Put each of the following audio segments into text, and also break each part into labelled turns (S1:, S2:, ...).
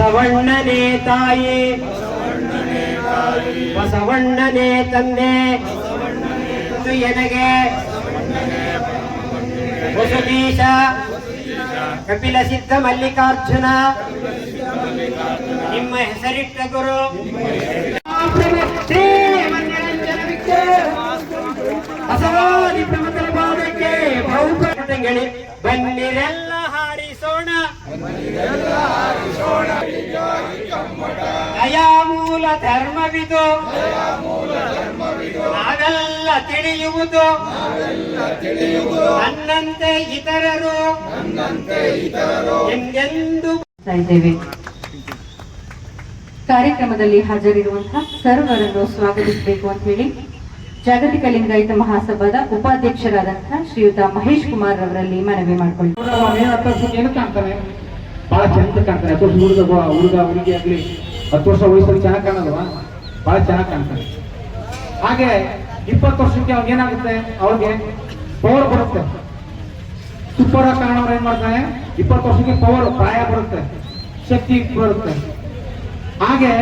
S1: ಬಸವಣ್ಣನೇ ತಾಯಿ. ಬಸವಣ್ಣನೇ ತಂದೆ. ಎನಗೆ? ಹೊಸದೀಶ ಕಪಿಲ ಸಿದ್ಧ ಮಲ್ಲಿಕಾರ್ಜುನ. ನಿಮ್ಮ ಹೆಸರಿಟ್ಟ ಗುರು. ಬಸವಾದಿ ಪ್ರಮುಖರ ಬನ್ನಿರೆಲ್ಲ ಹಾರಿಸೋಣ. ದಯಾಮೂಲ ಧರ್ಮವಿದು. ನಾವೆಲ್ಲ ತಿಳಿಯುವುದು. ನನ್ನಂತೆ ಇತರರು. ಎಂದೆಂದು
S2: ಇದ್ದೇವೆ ಕಾರ್ಯಕ್ರಮದಲ್ಲಿ ಹಾಜರಿರುವಂತಹ ಸರ್ವರನ್ನು ಸ್ವಾಗತಿಸಬೇಕು ಅಂತ ಹೇಳಿ ಜಾಗತಿಕ ಲಿಂಗಾಯತ ಮಹಾಸಭಾದ ಉಪಾಧ್ಯಕ್ಷರಾದಂತಹ ಶ್ರೀಯುತ ಮಹೇಶ್ ಕುಮಾರ್ ಅವರಲ್ಲಿ ಮನವಿ ಮಾಡಿಕೊಳ್ಳಿ.
S3: ಏನು ಬಹಳ ಚಂದ ಕಾಣ್ತಾನೆ. ಹತ್ತು ವರ್ಷ ಹುಡುಗ ಹುಡುಗ ಹುಡುಗಿ ಆಗ್ಲಿ, ಹತ್ತು ವರ್ಷ ವಯಸ್ಸಲ್ಲಿ ಚೆನ್ನಾಗಿ ಕಾಣಲ್ವಾ? ಬಹಳ ಚೆನ್ನಾಗಿ ಕಾಣ್ತಾನೆ. ಹಾಗೆ ಇಪ್ಪತ್ತು ವರ್ಷಕ್ಕೆ ಅವ್ರಿಗೆ ಏನಾಗುತ್ತೆ? ಅವ್ರಿಗೆ ಪವರ್ ಬರುತ್ತೆ. ಸೂಪರ್ ಆಗಿ ಕಾಣೋರು ಏನ್ ಮಾಡ್ತಾನೆ? ಇಪ್ಪತ್ತು ವರ್ಷಕ್ಕೆ ಪವರ್ ಪ್ರಾಯ ಬರುತ್ತೆ. ಶಕ್ತಿ ಬರುತ್ತೆ. ಹಾಗೆ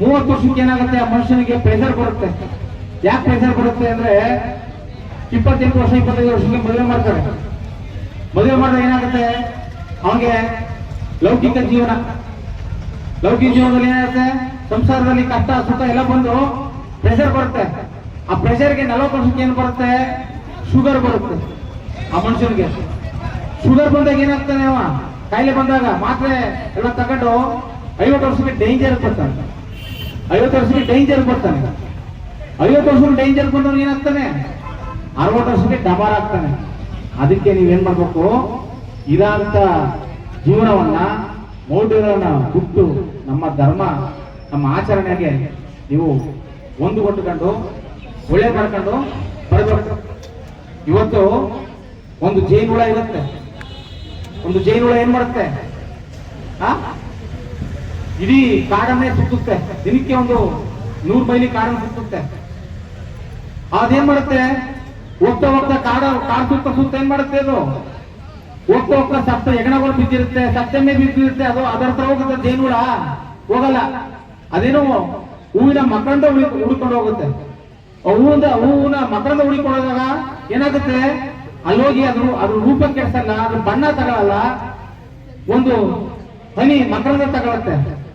S3: ಮೂವತ್ತು ವರ್ಷಕ್ಕೆ ಏನಾಗುತ್ತೆ? ಆ ಮನುಷ್ಯನಿಗೆ ಪ್ರೆಷರ್ ಬರುತ್ತೆ. ಯಾಕೆ ಪ್ರೆಷರ್ ಬರುತ್ತೆ ಅಂದ್ರೆ ಇಪ್ಪತ್ತೆಂಟು ವರ್ಷ, ಇಪ್ಪತ್ತೈದು ವರ್ಷಕ್ಕೆ ಮದುವೆ ಮಾಡ್ತಾರೆ. ಮದುವೆ ಮಾಡಿದ್ರೆ ಏನಾಗುತ್ತೆ? ಅವನಿಗೆ ಲೌಕಿಕ ಜೀವನ. ಲೌಕಿಕ ಜೀವನದಲ್ಲಿ ಏನಾಗುತ್ತೆ? ಸಂಸಾರದಲ್ಲಿ ಕಷ್ಟ, ಸುಖ ಎಲ್ಲ ಬಂದು ಪ್ರೆಷರ್ ಬರುತ್ತೆ. ಆ ಪ್ರೆಷರ್ಗೆ ನಲವತ್ತು ವರ್ಷಕ್ಕೆ ಏನು ಬರುತ್ತೆ? ಶುಗರ್ ಬರುತ್ತೆ. ಆ ಮನುಷ್ಯನಿಗೆ. ಶುಗರ್ ಬಂದಾಗ ಏನಾಗ್ತಾನೆ ಅವ? ಕಾಯಿಲೆ ಬಂದಾಗ ಮಾತ್ರೆ ಎಲ್ಲ ತಗೊಂಡು ಐವತ್ತು ವರ್ಷಕ್ಕೆ ಡೇಂಜರ್ ಬರ್ತಾನೆ. ಐವತ್ತು ವರ್ಷಕ್ಕೆ ಡೇಂಜರ್ ಬರ್ತಾನೆ. ಐವತ್ತು ವರ್ಷ ಡೇಂಜರ್ ಬಂದವನು ಏನಾಗ್ತಾನೆ? ಅರವತ್ತು ವರ್ಷಕ್ಕೆ ಡಬಾರ್ ಆಗ್ತಾನೆ. ಅದಕ್ಕೆ ನೀವೇನ್ ಮಾಡ್ಬೇಕು? ಇರಂತ ಜೀವನವನ್ನ, ಮೌಢ್ಯಗಳನ್ನ ಬಿಟ್ಟು ನಮ್ಮ ಧರ್ಮ, ನಮ್ಮ ಆಚರಣೆಗೆ ನೀವು ಒಂದು ಕೊಟ್ಟುಕೊಂಡು ಒಳ್ಳೆ ಮಾಡ್ಕೊಂಡು ಬರಬೇಕು. ಇವತ್ತು ಒಂದು ಜೈನ್ ಹುಳ ಇರುತ್ತೆ. ಒಂದು ಜೈನ್ ಹುಳ ಏನ್ ಮಾಡುತ್ತೆ? ಆ? ಇಡೀ ಕಾಡನ್ನೇ ಸುತ್ತುತ್ತೆ. ದಿನಕ್ಕೆ ಒಂದು ನೂರು ಮೈಲಿ ಕಾಡನ್ನು ಸುತ್ತುತ್ತೆ. ಅದೇನ್ ಮಾಡುತ್ತೆ? ಹೋಗ್ತಾ ಹೋಗ್ತಾ ಕಾಡ, ಕಾಡ್ ಸುತ್ತ ಸುತ್ತ ಏನ್ ಮಾಡುತ್ತೆ ಅದು? ಹೋಗ್ತಾ ಹೋಗ್ತಾ ಸಪ್ತ ಹೆಗಣಗಳು ಬಿದ್ದಿರುತ್ತೆ, ಸಪ್ತಮೆ ಬಿದ್ದಿರುತ್ತೆ, ಅದು ಅದರ ಹತ್ರ ಹೋಗುತ್ತೆ ಜೇನುಳ ಹೋಗಲ್ಲ. ಅದೇನೋ ಹೂವಿನ ಮಕರಂದ ಉಳಿ, ಉಳ್ಕೊಂಡು ಹೋಗುತ್ತೆ. ಹೂವಿಂದ, ಹೂವಿನ ಮಕರಂದ ಹುಡಿಕೊಂಡು ಹೋದಾಗ ಏನಾಗುತ್ತೆ ಅಲ್ಲೋಗಿ ಅದು ಅದ್ರ ರೂಪ ಕೆಡ್ಸಲ್ಲ, ಅದ್ರ ಬಣ್ಣ ತಗೊಳಲ್ಲ. ಒಂದು ಹನಿ ಮಕರಂದ ತಗೊಳತ್ತೆ.